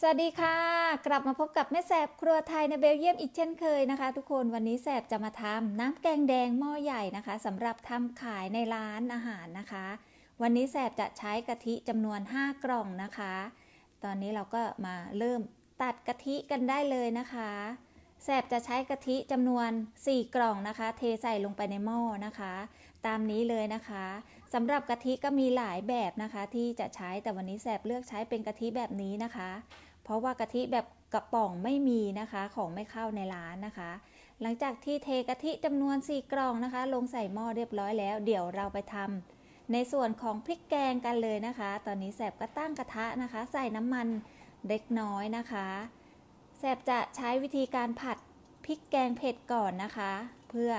สวัสดีค่ะ กลับมาพบกับแม่แสบครัวไทยในเบลเยียมอีกเช่นเคยนะคะ ทุกคนวันนี้แสบจะมาทำน้ำแกงแดงหม้อใหญ่นะคะสำหรับทำขายในร้านอาหารนะคะ วันนี้แสบจะใช้กะทิจำนวน 5 กล่องนะคะ ตอนนี้เราก็มาเริ่มตัดกะทิกันได้เลยนะคะแสบจะใช้กะทิจำนวน 4 กล่องนะคะ เทใส่ลงไปในหม้อนะคะ ตามนี้เลยนะคะสำหรับกะทิก็มีหลายแบบนะคะ ที่จะใช้แต่วันนี้แสบเลือกใช้เป็นกะทิแบบนี้นะคะ เพราะว่ากะทิแบบกระป๋องไม่มีนะคะ ของไม่เข้าในร้านนะคะ หลังจากที่เทกะทิจำนวน 4 กล่องนะคะ ลงใส่หม้อเรียบร้อยแล้ว เดี๋ยวเราไปทำในส่วนของพริกแกงกันเลยนะคะ ตอนนี้แสบก็ตั้งกระทะนะคะ ใส่น้ำมันเล็กน้อยนะคะแสบจะใช้วิธีการผัดพริกแกงเผ็ดก่อนนะคะ เพื่อ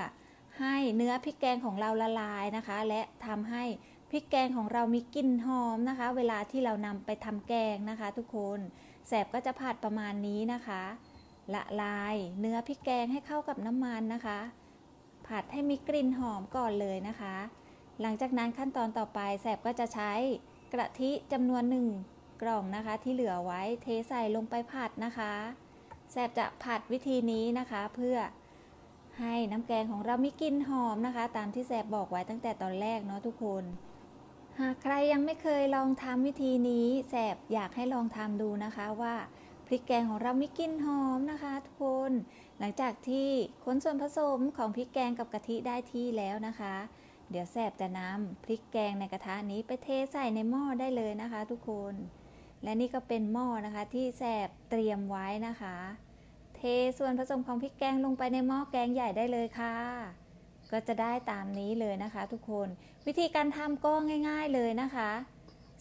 ให้เนื้อพริกแกงของเราละลายนะคะ และทำให้พริกแกงของเรามีกลิ่นหอมนะคะ เวลาที่เรานำไปทำแกงนะคะ ทุกคน แสบก็จะผัดประมาณนี้นะคะ ละลายเนื้อพริกแกงให้เข้ากับน้ำมันนะคะ ผัดให้มีกลิ่นหอมก่อนเลยนะคะ หลังจากนั้นขั้นตอนต่อไปแสบก็จะใช้กระทิจำนวนหนึ่งกล่องนะคะ ที่เหลือไว้เทใส่ลงไปผัดนะคะแสบจะผัดวิธีนี้นะคะ เพื่อให้น้ำแกงของเรามีกลิ่นหอมนะคะ ตามที่แสบบอกไว้ตั้งแต่ตอนแรกเนาะทุกคน หากใครยังไม่เคยลองทำวิธีนี้แสบอยากให้ลองทำดูนะคะว่าพริกแกงของเรามีกลิ่นหอมนะคะทุกคน หลังจากที่ค้นส่วนผสมของพริกแกงกับกะทิได้ที่แล้วนะคะ เดี๋ยวแสบจะนำพริกแกงในกระทะนี้ไปเทใส่ในหม้อได้เลยนะคะ ทุกคน และนี่ก็เป็นหม้อนะคะที่แสบเตรียมไว้นะคะ เทส่วนผสมของพริกแกงลงไปในหม้อแกงใหญ่ได้เลยค่ะ ก็จะได้ตามนี้เลยนะคะทุกคน วิธีการทำก็ง่าย ๆเลยนะคะ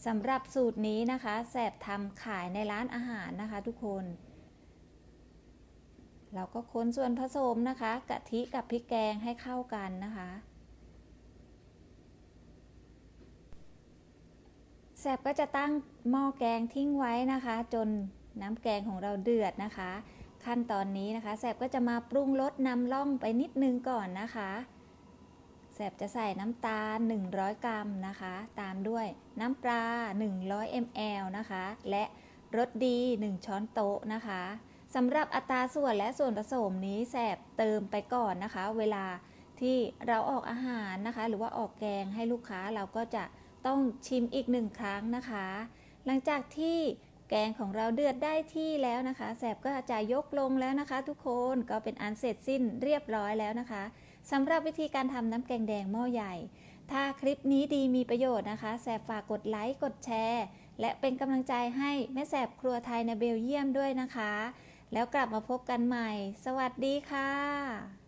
สำหรับสูตรนี้นะคะ แสบทำขายในร้านอาหารนะคะ ทุกคน เราก็คนส่วนผสมนะคะกะทิกับพริกแกงให้เข้ากันนะคะแสบก็จะตั้งหม้อแกงทิ้งไว้นะคะ จนน้ำแกงของเราเดือดนะคะ ขั้นตอนนี้นะคะ แสบก็จะมาปรุงรสนำล่องไปนิดนึงก่อนนะคะ แสบจะใส่น้ำตาล 100 กรัมนะคะ ตามด้วยน้ำปลา 100 ml นะคะ และรสดี 1 ช้อนโต๊ะนะคะสำหรับอัตราส่วนและส่วนผสมนี้แสบเติมไปก่อนนะคะ เวลาที่เราออกอาหารนะคะ หรือว่าออกแกงให้ลูกค้าเราก็จะต้องชิมอีกหนึ่งครั้งนะคะ หลังจากที่แกงของเราเดือดได้ที่แล้วนะคะแสบก็จะยกลงแล้วนะคะ ทุกคนก็เป็นอันเสร็จสิ้นเรียบร้อยแล้วนะคะ สำหรับวิธีการทำน้ำแกงแดงหม้อใหญ่ ถ้าคลิปนี้ดีมีประโยชน์นะคะ แสบฝากกดไลค์ กดแชร์ และเป็นกำลังใจให้แม่แสบครัวไทยในเบลเยียมด้วยนะคะ แล้วกลับมาพบกันใหม่ สวัสดีค่ะ